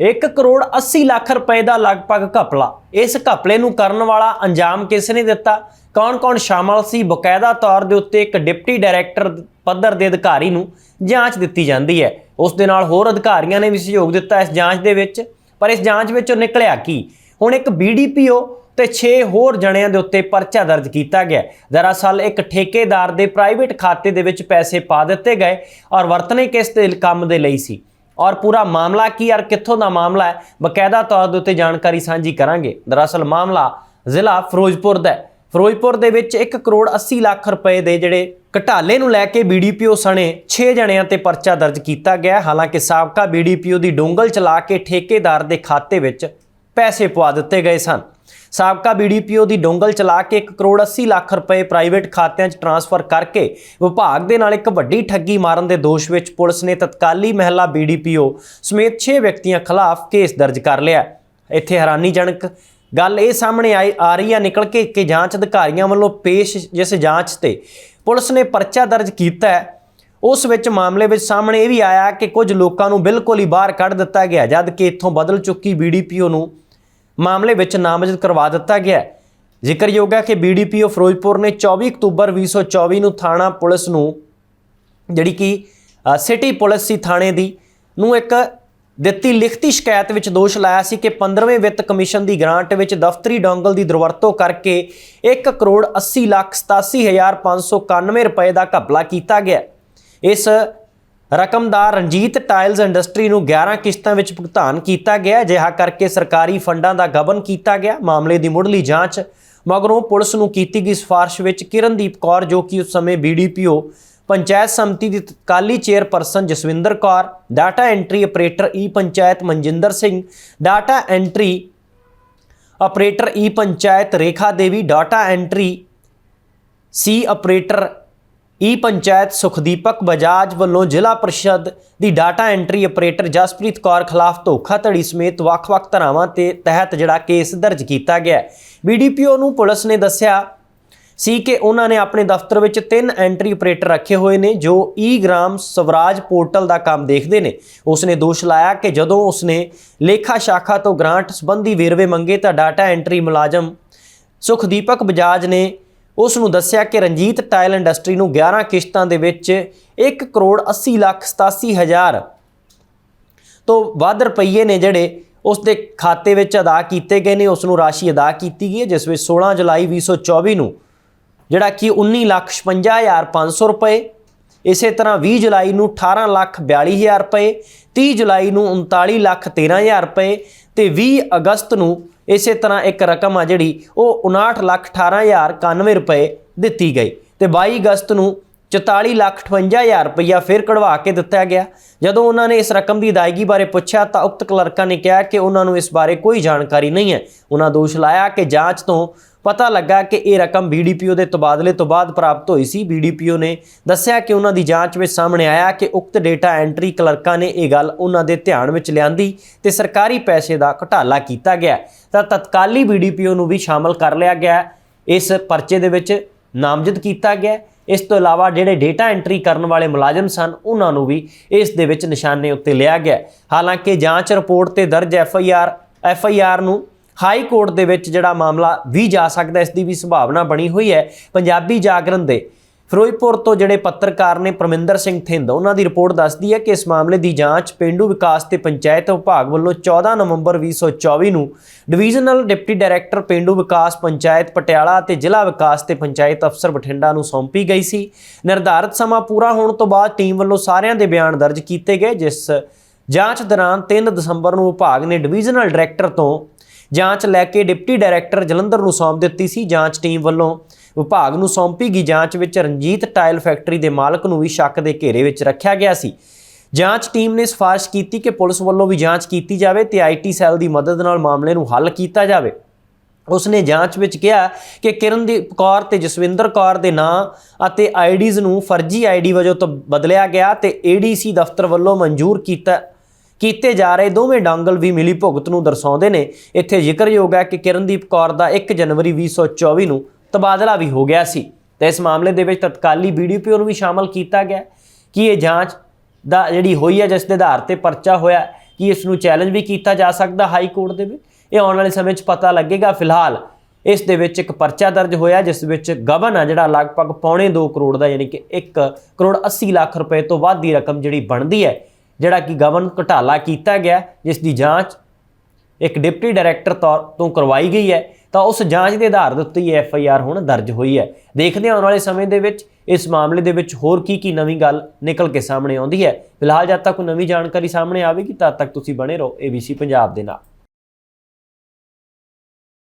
1 ਕਰੋੜ 80 ਲੱਖ ਰੁਪਏ ਦਾ ਲਗਭਗ ਘਪਲਾ। ਇਸ ਘਪਲੇ ਨੂੰ ਕਰਨ ਵਾਲਾ ਅੰਜਾਮ ਕਿਸ ਨੇ ਦਿੱਤਾ? ਕੌਣ-ਕੌਣ ਸ਼ਾਮਲ ਸੀ? ਬਕਾਇਦਾ ਤੌਰ ਦੇ ਉੱਤੇ ਇੱਕ ਡਿਪਟੀ ਡਾਇਰੈਕਟਰ ਪੱਧਰ ਦੇ ਅਧਿਕਾਰੀ ਨੂੰ ਜਾਂਚ ਦਿੱਤੀ ਜਾਂਦੀ ਹੈ। ਉਸ ਦੇ ਨਾਲ ਹੋਰ ਅਧਿਕਾਰੀਆਂ ਨੇ ਵੀ ਸਹਿਯੋਗ ਦਿੱਤਾ ਇਸ ਜਾਂਚ ਦੇ ਵਿੱਚ। ਪਰ ਇਸ ਜਾਂਚ ਵਿੱਚੋਂ ਨਿਕਲਿਆ ਕੀ? ਹੁਣ ਇੱਕ ਬੀਡੀਪੀਓ ਤੇ 6 ਹੋਰ ਜਣਿਆਂ ਦੇ ਉੱਤੇ ਪਰਚਾ ਦਰਜ ਕੀਤਾ ਗਿਆ। ਦਰਅਸਲ ਇੱਕ ਠੇਕੇਦਾਰ ਦੇ ਪ੍ਰਾਈਵੇਟ ਖਾਤੇ ਦੇ ਵਿੱਚ ਪੈਸੇ ਪਾ ਦਿੱਤੇ ਗਏ ਔਰ ਵਰਤਨੇ ਕਿਸ ਦੇ ਕੰਮ ਦੇ ਲਈ ਸੀ? ਔਰ ਪੂਰਾ ਮਾਮਲਾ ਕੀ ਔਰ ਕਿੱਥੋਂ ਦਾ ਮਾਮਲਾ ਹੈ, ਬਕਾਇਦਾ ਤੌਰ ਦੇ ਉੱਤੇ ਜਾਣਕਾਰੀ ਸਾਂਝੀ ਕਰਾਂਗੇ। ਦਰਅਸਲ ਮਾਮਲਾ ਜ਼ਿਲ੍ਹਾ ਫਿਰੋਜ਼ਪੁਰ ਦਾ ਹੈ। ਫਿਰੋਜ਼ਪੁਰ ਦੇ ਵਿੱਚ 1 ਕਰੋੜ 80 ਲੱਖ ਰੁਪਏ ਦੇ ਜਿਹੜੇ ਘਟਾਲੇ ਨੂੰ ਲੈ ਕੇ ਬੀਡੀਪੀਓ ਸਣੇ 6 ਜਣਿਆਂ ਤੇ ਪਰਚਾ ਦਰਜ ਕੀਤਾ ਗਿਆ ਹਾਲਾਂਕਿ ਸਾਬਕਾ ਬੀਡੀਪੀਓ ਦੀ ਡੋਂਗਲ ਚਲਾ ਕੇ ਠੇਕੇਦਾਰ ਦੇ ਖਾਤੇ ਵਿੱਚ ਪੈਸੇ ਪਵਾ ਦਿੱਤੇ ਗਏ ਸਨ। ਸਾਬਕਾ ਬੀਡੀਪੀਓ ਦੀ ਡੋਂਗਲ ਚਲਾ ਕੇ 1 ਕਰੋੜ 80 ਲੱਖ ਰੁਪਏ ਪ੍ਰਾਈਵੇਟ ਖਾਤਿਆਂ 'ਚ ਟਰਾਂਸਫਰ ਕਰਕੇ ਵਿਭਾਗ ਦੇ ਨਾਲ ਇੱਕ ਵੱਡੀ ਠੱਗੀ ਮਾਰਨ ਦੇ ਦੋਸ਼ ਵਿੱਚ ਪੁਲਿਸ ਨੇ ਤਤਕਾਲੀ ਮਹਿਲਾ ਬੀਡੀਪੀਓ ਸਮੇਤ 6 ਵਿਅਕਤੀਆਂ ਖਿਲਾਫ ਕੇਸ ਦਰਜ ਕਰ ਲਿਆ। ਇੱਥੇ ਹੈਰਾਨੀਜਨਕ ਗੱਲ ਇਹ ਸਾਹਮਣੇ ਆਈ, ਆ ਰਹੀ ਹੈ, ਨਿਕਲ ਕੇ ਕਿ ਜਾਂਚ ਅਧਿਕਾਰੀਆਂ ਵੱਲੋਂ ਪੇਸ਼ ਜਿਸ ਜਾਂਚ ਤੇ ਪੁਲਿਸ ਨੇ ਪਰਚਾ ਦਰਜ ਕੀਤਾ ਹੈ, ਉਸ ਵਿੱਚ ਮਾਮਲੇ ਵਿੱਚ ਸਾਹਮਣੇ ਇਹ ਵੀ ਆਇਆ ਕਿ ਕੁਝ ਲੋਕਾਂ ਨੂੰ ਬਿਲਕੁਲ ਹੀ ਬਾਹਰ ਕੱਢ ਦਿੱਤਾ ਗਿਆ, ਜਦ ਕਿ ਇੱਥੋਂ ਬਦਲ ਚੁੱਕੀ ਬੀਡੀਪੀਓ ਨੂੰ ਮਾਮਲੇ ਵਿੱਚ ਨਾਮਜ਼ਦ ਕਰਵਾ ਦਿੱਤਾ ਗਿਆ ਹੈ। ਜ਼ਿਕਰਯੋਗ ਹੈ ਕਿ ਬੀਡੀਪੀਓ ਫਿਰੋਜ਼ਪੁਰ ਨੇ 24 ਅਕਤੂਬਰ 2024 ਨੂੰ ਥਾਣਾ ਪੁਲਿਸ ਨੂੰ, ਜਿਹੜੀ ਕਿ ਸਿਟੀ ਪੁਲਿਸ ਸੀ ਥਾਣੇ ਦੀ, ਨੂੰ ਇੱਕ ਦਿੱਤੀ ਲਿਖਤੀ ਸ਼ਿਕਾਇਤ ਵਿੱਚ ਦੋਸ਼ ਲਾਇਆ ਸੀ ਕਿ 15ਵੇਂ ਵਿੱਤ ਕਮਿਸ਼ਨ ਦੀ ਗ੍ਰਾਂਟ ਵਿੱਚ ਦਫ਼ਤਰੀ ਡੋਂਗਲ ਦੀ ਦੁਰਵਰਤੋਂ ਕਰਕੇ 1 ਕਰੋੜ 80 ਲੱਖ 87591 ਰੁਪਏ ਦਾ ਘਪਲਾ ਕੀਤਾ ਗਿਆ ਇਸ ਰਕਮ ਦਾ ਰਣਜੀਤ ਟਾਇਲਸ ਇੰਡਸਟਰੀ ਨੂੰ 11 ਕਿਸ਼ਤਾਂ ਵਿੱਚ ਭੁਗਤਾਨ ਕੀਤਾ ਗਿਆ, ਅਜਿਹਾ ਕਰਕੇ ਸਰਕਾਰੀ ਫੰਡਾਂ ਦਾ ਗਬਨ ਕੀਤਾ ਗਿਆ। ਮਾਮਲੇ ਦੀ ਮੁੱਢਲੀ ਜਾਂਚ ਮਗਰੋਂ ਪੁਲਿਸ ਨੂੰ ਕੀਤੀ ਗਈ ਸਿਫਾਰਿਸ਼ ਵਿੱਚ ਕਿਰਨਦੀਪ ਕੌਰ, ਜੋ ਕਿ ਉਸ ਸਮੇਂ ਬੀਡੀਪੀਓ ਪੰਚਾਇਤ ਸਮਿਤੀ ਦੀ ਤਤਕਾਲੀ chairperson Jaswinder Kaur, data entry operator E panchayat Manjinder Singh, data entry operator E panchayat Rekha Devi, data entry ਸੀ ਆਪਰੇਟਰ ਈ ਪੰਚਾਇਤ ਸੁਖਦੀਪਕ ਬਜਾਜ ਵੱਲੋਂ ਜ਼ਿਲ੍ਹਾ ਪ੍ਰੀਸ਼ਦ ਦੀ data entry operator Jaspreet Kaur ਖਿਲਾਫ ਧੋਖਾਧੜੀ ਸਮੇਤ ਵੱਖ-ਵੱਖ ਧਾਰਾਵਾਂ ਤੇ ਤਹਿਤ ਜਿਹੜਾ ਕੇਸ ਦਰਜ ਕੀਤਾ ਗਿਆ ਹੈ। ਬੀਡੀਪੀਓ ਨੂੰ ਪੁਲਿਸ ਨੇ ਦੱਸਿਆ ਸੀ ਕਿ ਉਹਨਾਂ ਨੇ ਆਪਣੇ ਦਫ਼ਤਰ ਵਿੱਚ ਤਿੰਨ ਐਂਟਰੀ ਆਪਰੇਟਰ ਰੱਖੇ ਹੋਏ ਨੇ, ਜੋ ਈ-ਗ੍ਰਾਮ ਸਵਰਾਜ ਪੋਰਟਲ ਦਾ ਕੰਮ ਦੇਖਦੇ ਨੇ। ਉਸਨੇ ਦੋਸ਼ ਲਾਇਆ ਕਿ ਜਦੋਂ ਉਸਨੇ ਲੇਖਾ ਸ਼ਾਖਾ ਤੋਂ ਗ੍ਰਾਂਟ ਸੰਬੰਧੀ ਵੇਰਵੇ ਮੰਗੇ ਤਾਂ ਡਾਟਾ ਐਂਟਰੀ ਮੁਲਾਜ਼ਮ ਸੁਖਦੀਪਕ ਬਜਾਜ ਨੇ ਉਸ ਨੂੰ ਦੱਸਿਆ ਕਿ ਰਣਜੀਤ ਟਾਇਲ ਇੰਡਸਟਰੀ ਨੂੰ 11 ਕਿਸ਼ਤਾਂ ਦੇ ਵਿੱਚ 1 ਕਰੋੜ 80 ਲੱਖ 87 ਹਜ਼ਾਰ ਤੋਂ ਵੱਧ ਰੁਪਈਏ ਨੇ ਜਿਹੜੇ ਉਸ ਦੇ ਖਾਤੇ ਵਿੱਚ ਅਦਾ ਕੀਤੇ ਗਏ ਨੇ ਉਸ ਨੂੰ ਰਾਸ਼ੀ ਅਦਾ ਕੀਤੀ ਗਈ ਹੈ, ਜਿਸ ਵਿੱਚ 16 ਜੁਲਾਈ 2024 ਨੂੰ ਜਿਹੜਾ ਕਿ 19 ਲੱਖ 56500 ਰੁਪਏ, ਇਸੇ ਤਰ੍ਹਾਂ 20 ਜੁਲਾਈ ਨੂੰ 18 ਲੱਖ 42000 ਰੁਪਏ 30 ਜੁਲਾਈ ਨੂੰ 39 ਲੱਖ 13000 ਰੁਪਏ ਤੇ 20 ਅਗਸਤ ਨੂੰ ਇਸੇ ਤਰ੍ਹਾਂ ਇੱਕ ਰਕਮ ਆ ਜਿਹੜੀ ਉਹ 59 ਲੱਖ 18091 ਰੁਪਏ ਦਿੱਤੀ ਗਈ ਤੇ 22 ਅਗਸਤ ਨੂੰ 44 ਲੱਖ 58000 ਰੁਪਇਆ ਫਿਰ ਕਢਵਾ ਕੇ ਦਿੱਤਾ ਗਿਆ। ਜਦੋਂ ਉਹਨਾਂ ਨੇ ਇਸ ਰਕਮ ਦੀ ਅਦਾਇਗੀ ਬਾਰੇ ਪੁੱਛਿਆ ਤਾਂ ਉਕਤ ਕਲਰਕਾਂ ਨੇ ਕਿਹਾ ਕਿ ਉਹਨਾਂ ਨੂੰ ਇਸ ਬਾਰੇ ਕੋਈ ਜਾਣਕਾਰੀ ਨਹੀਂ ਹੈ। ਉਹਨਾਂ ਦੋਸ਼ ਲਾਇਆ ਕਿ ਜਾਂਚ ਤੋਂ ਪਤਾ ਲੱਗਾ ਕਿ ਇਹ ਰਕਮ ਬੀਡੀਪੀਓ ਦੇ ਤਬਾਦਲੇ ਤੋਂ ਬਾਅਦ ਪ੍ਰਾਪਤ ਹੋਈ ਸੀ। ਬੀਡੀਪੀਓ ਨੇ ਦੱਸਿਆ ਕਿ ਉਹਨਾਂ ਦੀ ਜਾਂਚ ਵਿੱਚ ਸਾਹਮਣੇ ਆਇਆ ਕਿ ਉਕਤ ਡੇਟਾ ਐਂਟਰੀ ਕਲਰਕਾਂ ਨੇ ਇਹ ਗੱਲ ਉਹਨਾਂ ਦੇ ਧਿਆਨ ਵਿੱਚ ਲਿਆਂਦੀ ਤੇ ਸਰਕਾਰੀ ਪੈਸੇ ਦਾ ਘਟਾਲਾ ਕੀਤਾ ਗਿਆ। ਤਾਂ ਤਤਕਾਲੀ ਬੀਡੀਪੀਓ ਨੂੰ ਵੀ ਸ਼ਾਮਲ ਕਰ ਲਿਆ ਗਿਆ। ਇਸ ਪਰਚੇ ਦੇ ਵਿੱਚ ਨਾਮਜ਼ਦ ਕੀਤਾ ਗਿਆ। ਇਸ ਤੋਂ ਇਲਾਵਾ ਜਿਹੜੇ ਡੇਟਾ ਐਂਟਰੀ ਕਰਨ ਵਾਲੇ ਮੁਲਾਜ਼ਮ ਸਨ, ਉਹਨਾਂ ਨੂੰ ਵੀ ਇਸ ਦੇ ਵਿੱਚ ਨਿਸ਼ਾਨੇ ਉੱਤੇ ਲਿਆ ਗਿਆ ਹਾਲਾਂਕਿ ਜਾਂਚ ਰਿਪੋਰਟ ਤੇ ਦਰਜ F I R F I R ਨੂੰ ਹਾਈ ਕੋਰਟ ਦੇ ਵਿੱਚ ਜਿਹੜਾ ਮਾਮਲਾ ਵੀ ਜਾ ਸਕਦਾ ਇਸ ਦੀ ਵੀ ਸੰਭਾਵਨਾ ਬਣੀ ਹੋਈ ਹੈ। ਪੰਜਾਬੀ ਜਾਗਰਣ ਦੇ ਫਿਰੋਜ਼ਪੁਰ ਤੋਂ ਜਿਹੜੇ ਪੱਤਰਕਾਰ ਨੇ ਪਰਮਿੰਦਰ ਸਿੰਘ ਥਿੰਦ, ਉਹਨਾਂ ਦੀ ਰਿਪੋਰਟ ਦੱਸਦੀ ਹੈ ਕਿ ਇਸ ਮਾਮਲੇ ਦੀ ਜਾਂਚ ਪਿੰਡੂ ਵਿਕਾਸ ਤੇ ਪੰਚਾਇਤ ਵਿਭਾਗ ਵੱਲੋਂ 14 ਨਵੰਬਰ 2024 ਨੂੰ ਡਿਵੀਜ਼ਨਲ ਡਿਪਟੀ ਡਾਇਰੈਕਟਰ ਪਿੰਡੂ ਵਿਕਾਸ ਪੰਚਾਇਤ ਪਟਿਆਲਾ ਤੇ ਜ਼ਿਲ੍ਹਾ ਵਿਕਾਸ ਤੇ ਪੰਚਾਇਤ ਅਫਸਰ ਬਠਿੰਡਾ ਨੂੰ ਸੌਂਪੀ ਗਈ ਸੀ। ਨਿਰਧਾਰਤ ਸਮਾਂ ਪੂਰਾ ਹੋਣ ਤੋਂ ਬਾਅਦ ਟੀਮ ਵੱਲੋਂ ਸਾਰਿਆਂ ਦੇ ਬਿਆਨ ਦਰਜ ਕੀਤੇ ਗਏ, ਜਿਸ ਜਾਂਚ ਦੌਰਾਨ 3 ਦਸੰਬਰ ਨੂੰ ਵਿਭਾਗ ਨੇ ਡਿਵੀਜ਼ਨਲ ਡਾਇਰੈਕਟਰ ਤੋਂ ਜਾਂਚ ਲੈ ਕੇ ਡਿਪਟੀ ਡਾਇਰੈਕਟਰ ਜਲੰਧਰ ਨੂੰ ਸੌਂਪ ਦਿੱਤੀ ਸੀ। ਜਾਂਚ ਟੀਮ ਵੱਲੋਂ ਵਿਭਾਗ ਨੂੰ ਸੌਂਪੀ ਗਈ ਜਾਂਚ ਵਿੱਚ ਰਣਜੀਤ ਟਾਇਲ ਫੈਕਟਰੀ ਦੇ ਮਾਲਕ ਨੂੰ ਵੀ ਸ਼ੱਕ ਦੇ ਘੇਰੇ ਵਿੱਚ ਰੱਖਿਆ ਗਿਆ ਸੀ। ਜਾਂਚ ਟੀਮ ਨੇ ਸਿਫਾਰਿਸ਼ ਕੀਤੀ ਕਿ ਪੁਲਿਸ ਵੱਲੋਂ ਵੀ ਜਾਂਚ ਕੀਤੀ ਜਾਵੇ ਤੇ ਆਈਟੀ ਸੈੱਲ ਦੀ ਮਦਦ ਨਾਲ ਮਾਮਲੇ ਨੂੰ ਹੱਲ ਕੀਤਾ ਜਾਵੇ। ਉਸਨੇ ਜਾਂਚ ਵਿੱਚ ਕਿਹਾ ਕਿ ਕਿਰਨਦੀਪ ਕੌਰ ਤੇ ਜਸਵਿੰਦਰ ਕੌਰ ਦੇ ਨਾਂ ਅਤੇ ਆਈਡੀਜ਼ ਨੂੰ ਫਰਜ਼ੀ ਆਈਡੀ ਵਜੋਂ ਤੋਂ ਬਦਲਿਆ ਗਿਆ ਤੇ ਏਡੀਸੀ ਦਫ਼ਤਰ ਵੱਲੋਂ ਮਨਜ਼ੂਰ ਕੀਤਾ, ਕੀਤੇ ਜਾ ਰਹੇ ਦੋਵੇਂ ਡਾਂਗਲ ਵੀ ਮਿਲੀ ਭੁਗਤ ਨੂੰ ਦਰਸਾਉਂਦੇ ਨੇ। ਇੱਥੇ ਜ਼ਿਕਰਯੋਗ ਹੈ ਕਿ ਕਿਰਨਦੀਪ ਕੌਰ ਦਾ 1 ਜਨਵਰੀ 2024 ਨੂੰ ਤਬਾਦਲਾ ਵੀ ਹੋ ਗਿਆ ਸੀ ਤੇ ਇਸ ਮਾਮਲੇ ਦੇ ਵਿੱਚ ਤਤਕਾਲੀ ਬੀਡੀਪੀਓ ਨੂੰ ਵੀ ਸ਼ਾਮਲ ਕੀਤਾ ਗਿਆ ਕਿ ਇਹ ਜਾਂਚ ਦਾ ਜਿਹੜੀ ਹੋਈ ਹੈ, ਜਿਸ ਦੇ ਆਧਾਰ ਤੇ ਪਰਚਾ ਹੋਇਆ, ਕਿ ਇਸ ਨੂੰ ਚੈਲੰਜ ਵੀ ਕੀਤਾ ਜਾ ਸਕਦਾ ਹਾਈ ਕੋਰਟ ਦੇ ਵਿੱਚ ਇਹ ਆਉਣ ਵਾਲੇ ਸਮੇਂ 'ਚ ਪਤਾ ਲੱਗੇਗਾ। ਫਿਲਹਾਲ ਇਸ ਦੇ ਵਿੱਚ ਇੱਕ ਪਰਚਾ ਦਰਜ ਹੋਇਆ, ਜਿਸ ਵਿੱਚ ਗਬਨ ਆ ਜਿਹੜਾ ਲਗਭਗ ਪੌਣੇ 2 ਕਰੋੜ ਦਾ, ਯਾਨੀ ਕਿ 1 ਕਰੋੜ 80 ਲੱਖ ਰੁਪਏ ਤੋਂ ਵੱਧ ਦੀ ਰਕਮ ਜਿਹੜੀ ਬਣਦੀ ਹੈ, ਜਿਹੜਾ ਕਿ ਗਬਨ ਘੁਟਾਲਾ ਕੀਤਾ ਗਿਆ, ਜਿਸ ਦੀ ਜਾਂਚ ਇੱਕ ਡਿਪਟੀ ਡਾਇਰੈਕਟਰ ਤੌਰ ਤੋਂ ਕਰਵਾਈ ਗਈ ਹੈ, ਤਾਂ ਉਸ ਜਾਂਚ ਦੇ ਆਧਾਰ ਦੇ ਉੱਤੇ ਹੀ ਐਫ ਆਈ ਆਰ ਹੁਣ ਦਰਜ ਹੋਈ ਹੈ। ਦੇਖਦੇ ਹਾਂ ਆਉਣ ਵਾਲੇ ਸਮੇਂ ਦੇ ਵਿੱਚ ਇਸ ਮਾਮਲੇ ਦੇ ਵਿੱਚ ਹੋਰ ਕੀ ਕੀ ਨਵੀਂ ਗੱਲ ਨਿਕਲ ਕੇ ਸਾਹਮਣੇ ਆਉਂਦੀ ਹੈ। ਫਿਲਹਾਲ ਜਦ ਤੱਕ ਕੋਈ ਨਵੀਂ ਜਾਣਕਾਰੀ ਸਾਹਮਣੇ ਆਵੇਗੀ, ਤਦ ਤੱਕ ਤੁਸੀਂ ਬਣੇ ਰਹੋ ABC ਪੰਜਾਬ ਦੇ ਨਾਲ।